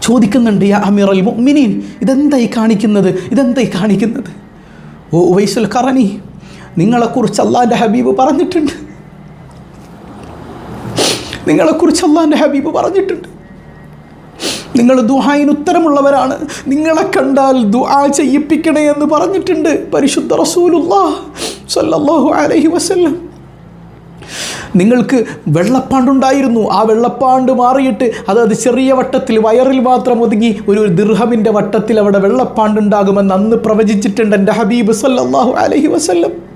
ചോദിക്കുന്നുണ്ട് യാ അമീറുൽ മുഅ്മിനീൻ ഇതെന്തായി കാണിക്കുന്നത്? ഇതെന്തായി കാണിക്കുന്നത്? ഓ വൈസുൽ കറനി നിങ്ങളെക്കുറിച്ച് അള്ളാന്റെ ഹബീബ് പറഞ്ഞിട്ടുണ്ട്. നിങ്ങളെക്കുറിച്ച് അള്ളാന്റെ ഹബീബ് പറഞ്ഞിട്ടുണ്ട്. നിങ്ങൾ ദുഹായിന് ഉത്തരമുള്ളവരാണ്. നിങ്ങളെ കണ്ടാൽ ദുആ ചെയ്യിപ്പിക്കണേ എന്ന് പറഞ്ഞിട്ടുണ്ട്. പരിശുദ്ധ റസൂലുല്ലാ സല്ലല്ലാഹു അലൈഹി വസല്ലം. നിങ്ങൾക്ക് വെള്ളപ്പാണ്ടുണ്ടായിരുന്നു. ആ വെള്ളപ്പാണ്ട് മാറിയിട്ട് അത് അത് ചെറിയ വട്ടത്തിൽ വയറിൽ മാത്രം ഒതുങ്ങി ഒരു ദിർഹമിന്റെ വട്ടത്തിൽ അവിടെ വെള്ളപ്പാണ്ടുണ്ടാകുമെന്ന് അന്ന് പ്രവചിച്ചിട്ടുണ്ട് എന്റെ ഹബീബ് സല്ലല്ലാഹു അലൈഹി വസല്ലം.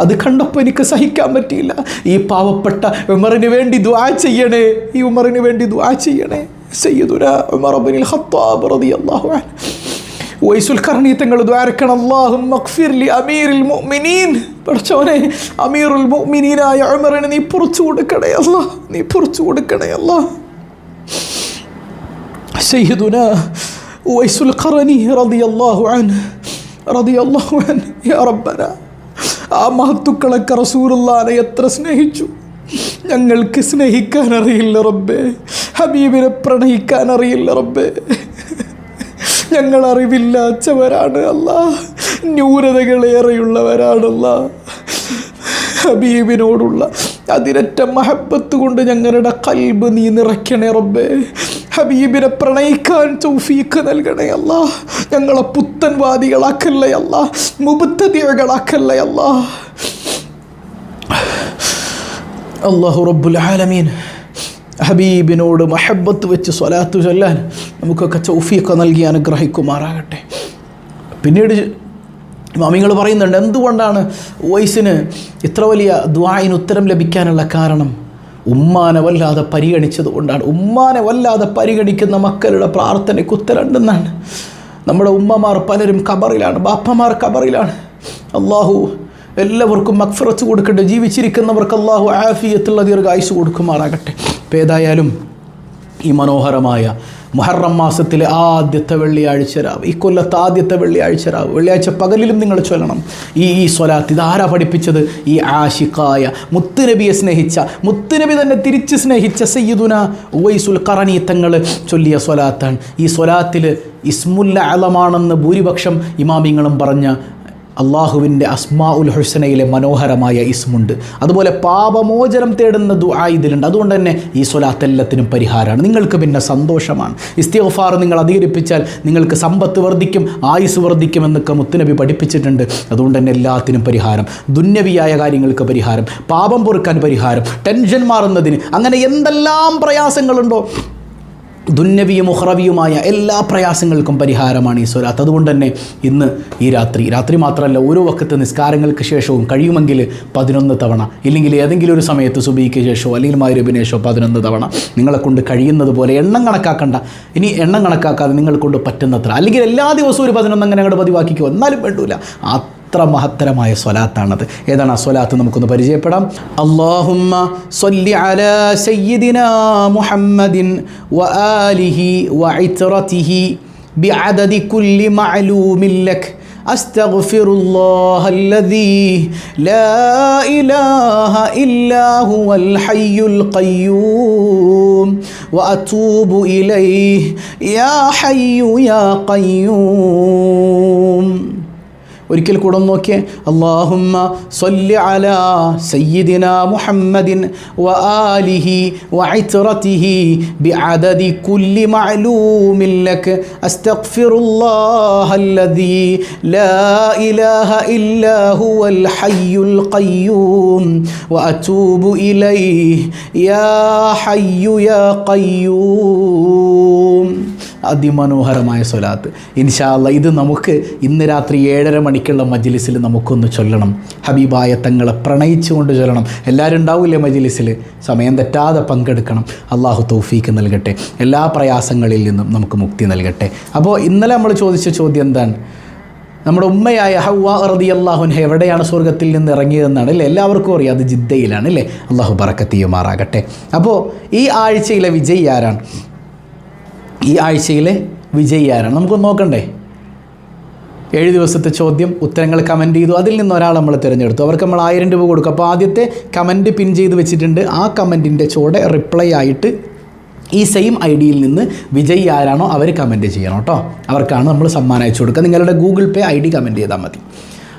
അത് കണ്ടപ്പോൾ എനിക്ക് സഹിക്കാൻ പറ്റിയില്ല. ഈ പാവപ്പെട്ട ഉമറിന് വേണ്ടി ദുആ ചെയ്യണേ ഈ ഉമറിന് വേണ്ടി ദുആ ചെയ്യണേ. സയ്യിദുന ഉമർ ഇബ്നുൽ ഖത്താബ് റളിയല്ലാഹു അൻഹു. വൈസുൽ കർണി തങ്ങൾ ദ്വാരക്കണം അള്ളാഹും മഗ്ഫിർ ലി അമീറിൽ മുഅ്മിനീൻ. പഠിച്ചവനെ അമീറുൽ മുഅ്മിനീനായ ഉമറിന് നീ പുറത്തു കൊടുക്കണേ അല്ല. നീ പുറത്തു കൊടുക്കണേ അല്ല. സയ്യിദുന വൈസുൽ ഖറനി റളിയല്ലാഹു അൻഹു. റളിയല്ലാഹു അൻഹു. യാ റബ്ബന. ആ മഹത്തുക്കളൊക്കെ റസൂലുള്ളാനെ എത്ര സ്നേഹിച്ചു? ഞങ്ങൾക്ക് സ്നേഹിക്കാൻ അറിയില്ല റബ്ബേ. ഹബീബിനെ പ്രണയിക്കാൻ അറിയില്ല റബ്ബേ. ഞങ്ങൾ അറിവില്ലാത്തവരാണ് അല്ല. ന്യൂനതകളേറെയുള്ളവരാണല്ല. ഹബീബിനോടുള്ള അതിരറ്റ മഹബത്ത് കൊണ്ട് ഞങ്ങളുടെ കൽബ് നീ നിറയ്ക്കണേ റബ്ബേ. ഹബീബിനെ പ്രണയിക്കാൻ തൗഫീഖ് നൽകണേ അല്ല. ഞങ്ങളെ പുത്തൻവാദികളാക്കല്ലേ അല്ല. മുബത്തതികളാക്കല്ലേ അല്ല. അള്ളാഹു റബ്ബുൽ ആലമീൻ ഹബീബിനോട് മഹബത്ത് വെച്ച് സ്വലാത്തു ചൊല്ലാൻ നമുക്കൊക്കെ ചൗഫിയൊക്കെ നൽകി അനുഗ്രഹിക്കുമാറാകട്ടെ. പിന്നീട് മാമിങ്ങൾ പറയുന്നുണ്ട് എന്തുകൊണ്ടാണ് വോയിസിന് ഇത്ര വലിയ ദ്വായിന് ഉത്തരം ലഭിക്കാനുള്ള കാരണം? ഉമ്മാനെ വല്ലാതെ പരിഗണിച്ചത് കൊണ്ടാണ്. ഉമ്മാനെ വല്ലാതെ പരിഗണിക്കുന്ന മക്കളുടെ പ്രാർത്ഥനയ്ക്ക് ഉത്തരണ്ടെന്നാണ് നമ്മുടെ ഉമ്മമാർ പലരും കബറിലാണ് ബാപ്പമാർ കബറിലാണ് അള്ളാഹു എല്ലാവർക്കും മക്ഫറത്ത് കൊടുക്കട്ടെ. ജീവിച്ചിരിക്കുന്നവർക്ക് അള്ളാഹു ആഫിയത്തുള്ള ദീർഘായുസ് കൊടുക്കുമാറാകട്ടെ. ഇപ്പോൾ ഏതായാലും ഈ മനോഹരമായ മുഹറം മാസത്തിലെ ആദ്യത്തെ വെള്ളിയാഴ്ച രാവ് ഈ കൊല്ലത്തെ ആദ്യത്തെ വെള്ളിയാഴ്ച രാവ് വെള്ളിയാഴ്ച പകലിലും നിങ്ങൾ ചൊല്ലണം. ഈ ഈ സ്വലാത്ത് ഇതാരാ പഠിപ്പിച്ചത്? ഈ ആഷിഖായ മുത്തുനബിയെ സ്നേഹിച്ച മുത്തുനബി തന്നെ തിരിച്ച് സ്നേഹിച്ച സയ്യിദുന ഉവൈസുൽ കറണി ചൊല്ലിയ സ്വലാത്താണ്. ഈ സ്വലാത്തിൽ ഇസ്മുല്ല അലമാണെന്ന് ഭൂരിപക്ഷം ഇമാമിങ്ങളും പറഞ്ഞ അള്ളാഹുവിന്റെ അസ്മാ ഉൽ ഹുസനയിലെ മനോഹരമായ ഇസ്മുണ്ട്. അതുപോലെ പാപമോചനം തേടുന്ന ദുആ ഇതിലുണ്ട്. അതുകൊണ്ട് തന്നെ ഈ സ്വലാത്ത് എല്ലാത്തിനും പരിഹാരമാണ്. നിങ്ങൾക്ക് പിന്നെ സന്തോഷമാണ്. ഇസ്തിഗ്ഫാർ നിങ്ങൾ അധികരിപ്പിച്ചാൽ നിങ്ങൾക്ക് സമ്പത്ത് വർദ്ധിക്കും ആയുസ് വർദ്ധിക്കും എന്നൊക്കെ മുത്തുനബി പഠിപ്പിച്ചിട്ടുണ്ട്. അതുകൊണ്ട് തന്നെ എല്ലാത്തിനും പരിഹാരം. ദുന്യവിയായ കാര്യങ്ങൾക്ക് പരിഹാരം. പാപം പൊറുക്കാൻ പരിഹാരം. ടെൻഷൻ മാറുന്നതിന് അങ്ങനെ എന്തെല്ലാം പ്രയാസങ്ങളുണ്ടോ? ദുന്നവിയും ഉഹ്റവിയുമായ എല്ലാ പ്രയാസങ്ങൾക്കും പരിഹാരമാണ് ഈ സ്വലാത്ത് അതുകൊണ്ട് തന്നെ ഇന്ന് ഈ രാത്രി രാത്രി മാത്രമല്ല ഓരോ വക്കത്ത് നിസ്കാരങ്ങൾക്ക് ശേഷവും കഴിയുമെങ്കിൽ പതിനൊന്ന് തവണ ഇല്ലെങ്കിൽ ഏതെങ്കിലും ഒരു സമയത്ത് സുബിക്ക് ശേഷമോ അല്ലെങ്കിൽ മാരുബിന് ശേഷമോ പതിനൊന്ന് തവണ നിങ്ങളെ കൊണ്ട് കഴിയുന്നത് പോലെ എണ്ണം കണക്കാക്കണ്ട. ഇനി എണ്ണം കണക്കാക്കാതെ നിങ്ങൾ കൊണ്ട് പറ്റുന്നത്ര അല്ലെങ്കിൽ എല്ലാ ദിവസവും ഒരു പതിനൊന്ന് അങ്ങനെ അങ്ങോട്ട് പതിവാക്കിക്കോ എന്നാലും വേണ്ടൂല. എത്ര മഹത്തരമായ സ്വലാത്താണത് ഏതാണ് ആ സ്വലാത്ത് നമുക്കൊന്ന് പരിചയപ്പെടാം അള്ളാഹുമ്മ സ്വല്ലി അല സയ്യിദിന മുഹമ്മദിൻ വ ആലിഹി വ ഇത്രതിഹി بعدد كل معلوم لك أستغفر الله الذي لا إله إلا هو الحي القيوم وأتوب إليه يا حي يا قيوم ഒരിക്കൽ കൂടെ ഒന്ന് നോക്കിയേ. അള്ളാഹുമ്മ സ്വല്ലി അല സയ്യിദിന മുഹമ്മദിൻ വ ആലിഹി വ ഇത്രതിഹി ബിഅദദി കുല്ലി മഅലൂമിൻ ലക. അസ്തഗ്ഫിറുല്ലാഹല്ലദീ ലാ ഇലാഹ ഇല്ലാ ഹുവൽ ഹയ്യുൽ ഖയ്യൂം. വ അതൂബു ഇലൈഹി യാ ഹയ്യു യാ ഖയ്യൂം. അതിമനോഹരമായ സ്വലാത്ത്. ഇൻഷാല്ല ഇത് നമുക്ക് ഇന്ന് രാത്രി ഏഴര മണിക്കുള്ള മജ്ലിസിൽ നമുക്കൊന്ന് ചൊല്ലണം. ഹബീബായ തങ്ങളെ പ്രണയിച്ചുകൊണ്ട് ചൊല്ലണം. എല്ലാവരും ഉണ്ടാവില്ലേ മജ്ലിസിൽ? സമയം തെറ്റാതെ പങ്കെടുക്കണം. അള്ളാഹു തൗഫീക്ക് നൽകട്ടെ. എല്ലാ പ്രയാസങ്ങളിൽ നിന്നും നമുക്ക് മുക്തി നൽകട്ടെ. അപ്പോൾ ഇന്നലെ നമ്മൾ ചോദിച്ച ചോദ്യം എന്താണ്? നമ്മുടെ ഉമ്മയായ ഹവ്വ റതി അള്ളാഹുൻഹ എവിടെയാണ് സ്വർഗത്തിൽ നിന്ന് ഇറങ്ങിയതെന്നാണ് അല്ലേ? എല്ലാവർക്കും അറിയാം. അത് ജിദ്ദയിലാണ് അല്ലേ? അള്ളാഹു ബറക്കത്തിയുമാറാകട്ടെ. അപ്പോൾ ഈ ആഴ്ചയിലെ വിജയി ആരാണ്? ഈ ആഴ്ചയിലെ വിജയി ആരാണ് നമുക്കൊന്ന് നോക്കണ്ടേ. ഏഴ് ദിവസത്തെ ചോദ്യം ഉത്തരങ്ങൾ കമന്റ് ചെയ്തു. അതിൽ നിന്ന് ഒരാൾ നമ്മൾ തിരഞ്ഞെടുത്തു. അവർക്ക് നമ്മൾ ആയിരം രൂപ കൊടുക്കും. അപ്പോൾ ആദ്യത്തെ കമന്റ് പിൻ ചെയ്ത് വെച്ചിട്ടുണ്ട്. ആ കമന്റിന്റെ ചുവടെ റിപ്ലൈ ആയിട്ട് ഈ സെയിം ഐ ഡിയിൽ നിന്ന് വിജയ് ആരാണോ അവർ കമന്റ് ചെയ്യണം കേട്ടോ. അവർക്കാണ് നമ്മൾ സമ്മാനം അയച്ചു കൊടുക്കുക. നിങ്ങളുടെ Google Pay I D comment ചെയ്താൽ മതി.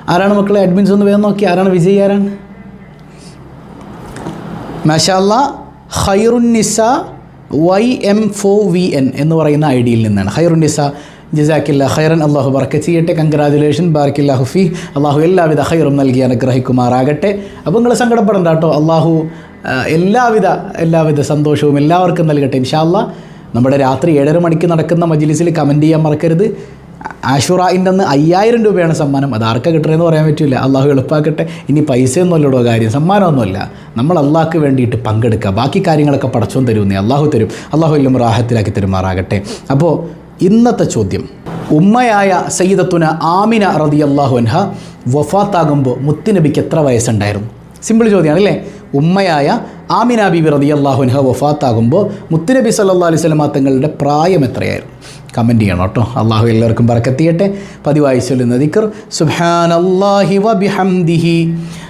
ആരാണ് മക്കളെ അഡ്മിൻസ് ഒന്ന് വേഗം നോക്കി. ആരാണ് വിജയ് ആരാണ്? മഷാല്ല ഖൈറുന്നിസ വൈ എം ഫോ വി എൻ എന്ന് പറയുന്ന ഐ ഡിയിൽ നിന്നാണ് ഖൈറുന്നിസ ജസാക്കില്ല ഖൈറൻ അള്ളാഹു ബർക്ക ചെയ്യട്ടെ കൺഗ്രാജുലേഷൻ ബാർക്കില്ല ഹുഫി അള്ളാഹു എല്ലാവിധ ഖൈറും നൽകി അനുഗ്രഹിക്കുമാറാകട്ടെ. അപ്പോൾ നിങ്ങൾ സങ്കടപ്പെടണ്ട കേട്ടോ. അള്ളാഹു എല്ലാവിധ എല്ലാവിധ സന്തോഷവും എല്ലാവർക്കും നൽകട്ടെ ഇൻഷാല്ല നമ്മുടെ രാത്രി ഏഴര മണിക്ക് നടക്കുന്ന മജിലിസിൽ കമന്റ് ചെയ്യാൻ മറക്കരുത്. ആഷുറായിന്റെ അന്ന് അയ്യായിരം രൂപയാണ് സമ്മാനം. അത് ആർക്കാ കിട്ടണമെന്ന് പറയാൻ പറ്റില്ല അള്ളാഹു എളുപ്പാക്കട്ടെ. ഇനി പൈസയൊന്നുമല്ലടോ കാര്യം. സമ്മാനമൊന്നുമല്ല. നമ്മൾ അള്ളാഹ്ക്ക് വേണ്ടിയിട്ട് പങ്കെടുക്കുക. ബാക്കി കാര്യങ്ങളൊക്കെ പടച്ചോൻ തരുമെന്നേ അള്ളാഹു തരും. അള്ളാഹു എല്ലാം റാഹത്തിലാക്കി തരുമാറാകട്ടെ. അപ്പോൾ ഇന്നത്തെ ചോദ്യം. ഉമ്മയായ സയ്യിദത്തുന ആമിന റതി അള്ളാഹു അൻഹ വഫാത്താകുമ്പോൾ മുത്തുനബിക്ക് എത്ര വയസ്സുണ്ടായിരുന്നു? സിമ്പിൾ ചോദ്യമാണ് അല്ലേ? ഉമ്മയായ ആമിന ബിബി റതി അള്ളാഹുൻഹ വഫാത്താകുമ്പോൾ മുത്തുനബി സല്ലാ അലൈഹി തങ്ങളുടെ പ്രായം എത്രയായിരുന്നു? കമന്റ് ചെയ്യണം കേട്ടോ. അള്ളാഹു എല്ലാവർക്കും പറക്കെത്തിയട്ടെ പതിവായി ചൊല്ലുന്ന ദിക്കർ സുബ്ഹാനല്ലാഹി വബിഹംദിഹി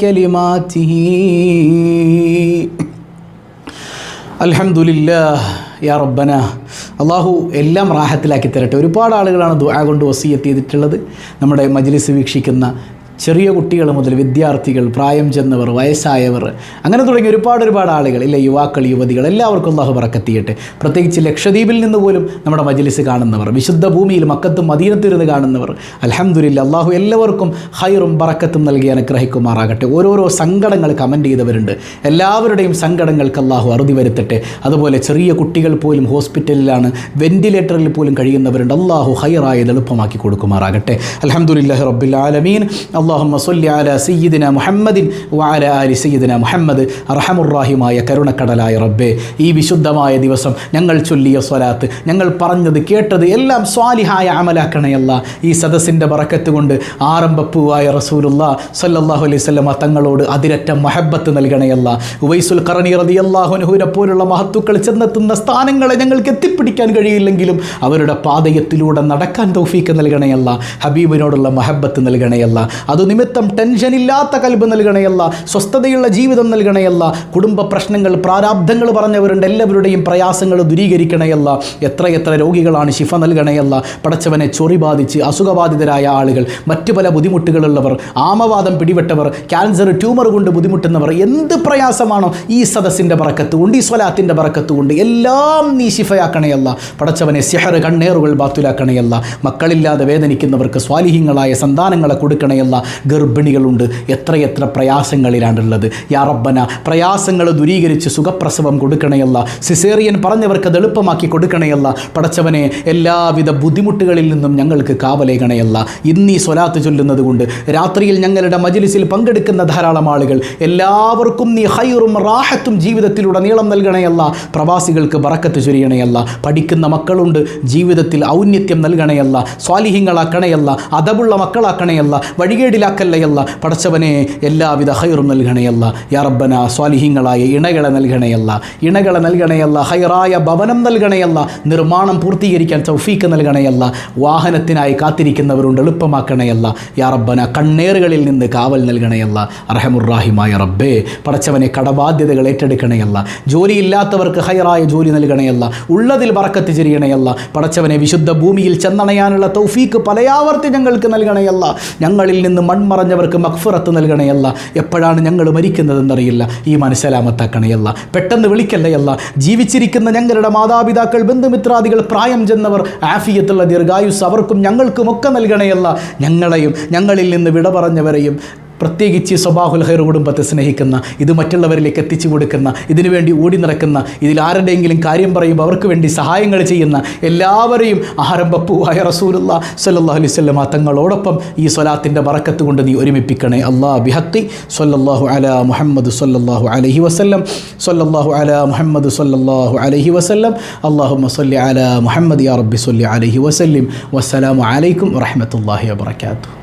كلماته അൽഹംദുലില്ലാ യാ റബ്ബന അള്ളാഹു എല്ലാം റാഹത്തിലാക്കി തരട്ടെ ഒരുപാട് ആളുകളാണ് ദുആ കൊണ്ട് വസീയത്ത് ചെയ്തിട്ടുള്ളത് നമ്മുടെ മജ്ലിസ് വീക്ഷിക്കുന്ന ചെറിയ കുട്ടികൾ മുതൽ വിദ്യാർത്ഥികൾ പ്രായം ചെന്നവർ വയസ്സായവർ അങ്ങനെ തുടങ്ങി ഒരുപാട് ഒരുപാട് ആളുകൾ ഇല്ല യുവാക്കൾ യുവതികൾ എല്ലാവർക്കും അള്ളാഹു പറക്കെത്തിയിട്ട് പ്രത്യേകിച്ച് ലക്ഷദ്വീപിൽ നിന്ന് പോലും നമ്മുടെ മജ്ലിസ് കാണുന്നവർ വിശുദ്ധ ഭൂമിയിൽ മക്കത്തും മദീനത്തിരുന്ന് കാണുന്നവർ അലഹമുല്ല അള്ളാഹു എല്ലാവർക്കും ഹൈറും ബറക്കത്തും നൽകി അനുഗ്രഹിക്കുമാറാകട്ടെ. ഓരോരോ സങ്കടങ്ങൾ കമന്റ് ചെയ്തവരുണ്ട്. എല്ലാവരുടെയും സങ്കടങ്ങൾക്ക് അള്ളാഹു അറുതി വരുത്തട്ടെ. അതുപോലെ ചെറിയ കുട്ടികൾ പോലും ഹോസ്പിറ്റലിലാണ് വെന്റിലേറ്ററിൽ പോലും കഴിയുന്നവരുണ്ട്. അള്ളാഹു ഹൈറായത് എളുപ്പമാക്കി കൊടുക്കുമാറാകട്ടെ. അലഹമുല്ലാഹി റബ്ബിൽ ആലമീൻ. അള്ളാഹുമ്മ സൊല്ലി അല സയ്യിദിന മുഹമ്മദിൻ വാല ആലി സയ്യിദിന മുഹമ്മദ്. റഹമുറാഹിമായ കരുണക്കടലായ റബ്ബേ ഈ വിശുദ്ധമായ ദിവസം ഞങ്ങൾ ചൊല്ലിയ സ്വലാത്ത് ഞങ്ങൾ പറഞ്ഞത് കേട്ടത് എല്ലാം സ്വാലിഹായ അമലാക്കണയല്ല. ഈ സദസ്സിന്റെ ബറക്കത്ത് കൊണ്ട് ആരംഭപ്പൂവായ റസൂലുള്ള സല്ലല്ലാഹു അലൈഹി വസല്ലമ തങ്ങളോട് അതിരറ്റ മഹബത്ത് നൽകണയല്ല. ഉവൈസുൽ കറണി റതി അള്ളാഹുനഹുവിനെ പോലുള്ള മഹത്തുക്കൾ ചെന്നെത്തുന്ന സ്ഥാനങ്ങളെ ഞങ്ങൾക്ക് എത്തിപ്പിടിക്കാൻ കഴിയില്ലെങ്കിലും അവരുടെ പാതയത്തിലൂടെ നടക്കാൻ തൗഫീക്ക് നൽകണയല്ല. ഹബീബിനോടുള്ള മഹബത്ത് നൽകണയല്ല. അതുനിമിത്തം ടെൻഷനില്ലാത്ത കൽബ് നൽകണയല്ല സ്വസ്ഥതയുള്ള ജീവിതം നൽകണയല്ല കുടുംബ പ്രശ്നങ്ങൾ പ്രാരാബ്ധങ്ങൾ പറഞ്ഞവരുണ്ട് എല്ലാവരുടെയും പ്രയാസങ്ങൾ ദൂരീകരിക്കണയല്ല എത്രയെത്ര രോഗികളാണ് ശിഫ നൽകണയല്ല പടച്ചവനെ ചൊറി ബാധിച്ച് അസുഖബാധിതരായ ആളുകൾ മറ്റു പല ബുദ്ധിമുട്ടുകളുള്ളവർ ആമവാദം പിടിപെട്ടവർ ക്യാൻസർ ട്യൂമർ കൊണ്ട് ബുദ്ധിമുട്ടുന്നവർ എന്ത് പ്രയാസമാണോ ഈ സദസ്സിന്റെ പറക്കത്ത് കൊണ്ട് ഈ സ്വലാത്തിന്റെ പറക്കത്ത് കൊണ്ട് എല്ലാം നീ ശിഫയാക്കണയല്ല പടച്ചവനെ സിഹർ കണ്ണേറുകൾ ബാത്തുലാക്കണയല്ല മക്കളില്ലാതെ വേദനിക്കുന്നവർക്ക് സ്വാലിഹ്യങ്ങളായ സന്താനങ്ങളെ കൊടുക്കണയല്ല ഗർഭിണികളുണ്ട്. എത്രയെത്ര പ്രയാസങ്ങളിലാണുള്ളത്. യാ റബ്ബന പ്രയാസങ്ങൾ ദൂരീകരിച്ച് സുഖപ്രസവം കൊടുക്കണയല്ല. സിസേറിയൻ പറഞ്ഞവർക്ക് അത് എളുപ്പമാക്കി കൊടുക്കണയല്ല. പടച്ചവനെ എല്ലാവിധ ബുദ്ധിമുട്ടുകളിൽ നിന്നും ഞങ്ങൾക്ക് കാവലേകണയല്ല. ഇന്നീ സ്വലാത്ത് ചൊല്ലുന്നത് കൊണ്ട് രാത്രിയിൽ ഞങ്ങളുടെ മജിലിസിൽ പങ്കെടുക്കുന്ന ധാരാളം ആളുകൾ എല്ലാവർക്കും നീ ഹൈറും റാഹത്തും ജീവിതത്തിലൂടെ നീളം നൽകണയല്ല. പ്രവാസികൾക്ക് ബറക്കത്ത് ചൊരിയണയല്ല. പഠിക്കുന്ന മക്കളുണ്ട് ജീവിതത്തിൽ ഔന്നത്യം നൽകണയല്ല. സ്വാലിഹ്യങ്ങളാക്കണയല്ല അതവുള്ള മക്കളാക്കണയല്ല. വഴികേടിലാക്കല്ലയല്ല പടച്ചവനെ എല്ലാവിധ ഹൈറും നൽകണയല്ല. യാ സ്വാലിഹിങ്ങളായ ഇണകളെ നൽകണയല്ല. ഇണകളെ നൽകണയല്ല ഹൈറായ ഭവനം നൽകണയല്ല. നിർമ്മാണം പൂർത്തീകരിക്കാൻ തൗഫീക്ക് നൽകണയല്ല. വാഹനത്തിനായി കാത്തിരിക്കുന്നവരുണ്ട് എളുപ്പമാക്കണയല്ല. യാ റബ്ബന കണ്ണേറുകളിൽ നിന്ന് കാവൽ നൽകണയല്ല. അർഹമുറാഹിമായ റബ്ബേ പടച്ചവനെ കടബാധ്യതകൾ ഏറ്റെടുക്കണയല്ല. ജോലിയില്ലാത്തവർക്ക് ഹൈറായ ജോലി നൽകണയല്ല. ഉള്ളതിൽ വറക്കത്ത് ചെരിയണയല്ല. പടച്ചവനെ വിശുദ്ധ ഭൂമിയിൽ ചെന്നണയാനുള്ള തൗഫീക്ക് പലയാവർത്തി ഞങ്ങൾക്ക് നൽകണയല്ല. ഞങ്ങളിൽ നിന്ന് മൺമറഞ്ഞവർക്ക് മക്ഫുറത്ത് നൽകണയല്ല എപ്പോഴാണ് ഞങ്ങൾ മരിക്കുന്നതെന്നറിയില്ല. ഈ മനസ്സലാമത്താക്കണയല്ല പെട്ടെന്ന് വിളിക്കല്ലയല്ല ജീവിച്ചിരിക്കുന്ന ഞങ്ങളുടെ മാതാപിതാക്കൾ ബന്ധുമിത്രാദികൾ പ്രായം ചെന്നവർ ആഫിയത്തുള്ള ദീർഘായുസ് അവർക്കും ഞങ്ങൾക്കും ഒക്കെ നൽകണയല്ല ഞങ്ങളെയും ഞങ്ങളിൽ നിന്ന് വിട പറഞ്ഞവരെയും പ്രത്യേകിച്ച് സ്വബാഹുൽ ഹൈർ കുടുംബത്തെ സ്നേഹിക്കുന്ന ഇത് മറ്റുള്ളവരിലേക്ക് എത്തിച്ചു കൊടുക്കുന്ന ഇതിനുവേണ്ടി ഓടി നടക്കുന്ന ഇതിൽ ആരുടെയെങ്കിലും കാര്യം പറയുമ്പോൾ അവർക്ക് വേണ്ടി സഹായങ്ങൾ ചെയ്യുന്ന എല്ലാവരെയും ആരംഭപ്പൂവായ റസൂലുള്ള അലൈഹി അലൈവല്ല തങ്ങളോടൊപ്പം ഈ സ്വലാത്തിന്റെ വറക്കത്ത് കൊണ്ട് നീ ഒരുമിപ്പിക്കണേ. അള്ളാ ബിഹത്തി സല്ലല്ലാഹു അല മുഹമ്മദ് സല്ലല്ലാഹു അലൈഹി വസല്ലം. സല്ലല്ലാഹു അല മുഹമ്മദ് സല്ലല്ലാഹു അലൈഹി വസല്ലം. അള്ളാഹു സല്ലി അല മുഹമ്മദ് യാ റബ്ബി സല്ലി അലൈഹി വസ്ല്ലിം. വസ്സലാമു അലൈക്കും വറഹ്മത്തുള്ളാഹി വബറകാതുഹു.